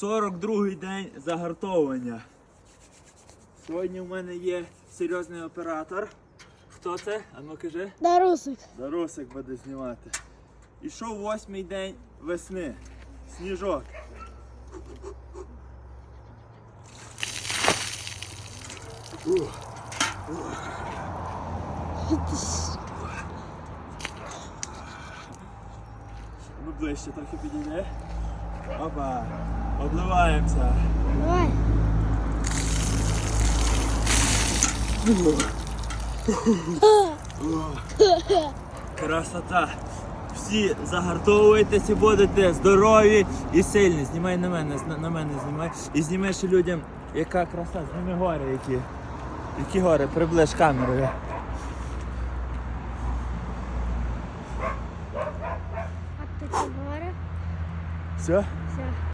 42-й день загартовування. Сьогодні в мене є серйозний оператор. Хто це? А ну кажи. Дарусик. Даросик буде знімати. Ішов восьмий день весни. Сніжок. Ну ближче трохи підійде. Опа. Обливаємося. Давай. Красота. Всі загартовуйтесь і будете здорові і сильні. Знімай на мене, на, мене знімай. І зніми ще людям, яка краса, зніми гори які. Які гори, приближ камерою. Говориш? Все?